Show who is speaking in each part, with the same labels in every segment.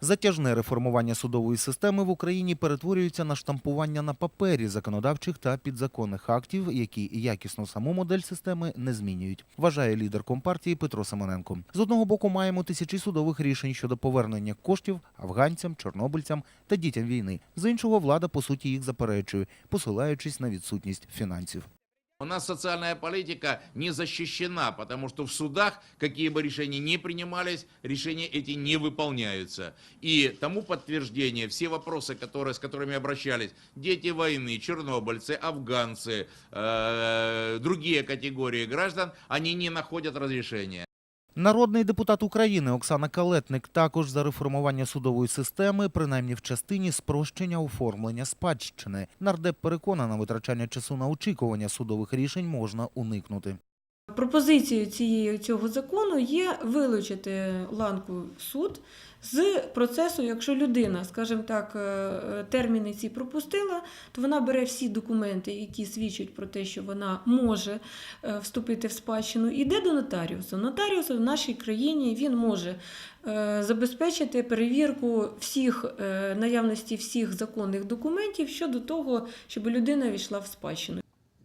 Speaker 1: Затяжне реформування судової системи в Україні перетворюється на штампування на папері законодавчих та підзаконних актів, які якісно саму модель системи не змінюють, вважає лідер компартії Петро Семененко. З одного боку маємо тисячі судових рішень щодо повернення коштів афганцям, чорнобильцям та дітям війни. З іншого влада по суті їх заперечує, посилаючись на відсутність фінансів.
Speaker 2: У нас социальная политика не защищена, потому что в судах, какие бы решения ни принимались, решения эти не выполняются. И тому подтверждение, все вопросы, которые, с которыми обращались, дети войны, чернобыльцы, афганцы, э, другие категории граждан, они не находят разрешения.
Speaker 1: Народний депутат України Оксана Калетник також за реформування судової системи, принаймні в частині спрощення оформлення спадщини. Нардеп переконана, витрачання часу на очікування судових рішень можна уникнути.
Speaker 3: Пропозицією цієї цього закону є вилучити ланку суд з процесу, якщо людина, скажімо так, е, е, терміни ці пропустила, то вона бере всі документи, які свідчать про те, що вона може е, вступити в спадщину, і йде до нотаріуса. Нотаріус в нашій країні він може забезпечити перевірку всіх наявності всіх законних документів щодо того, щоб людина війшла в спадщину.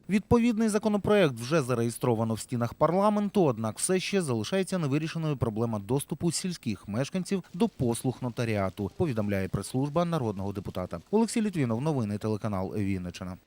Speaker 1: Відповідний законопроект вже зареєстровано в стінах парламенту, однак все ще залишається невирішеною проблема доступу сільських мешканців до послуг нотаріату, повідомляє прес-служба народного депутата. Олексій Літвінов, новини телеканал Вінниччина.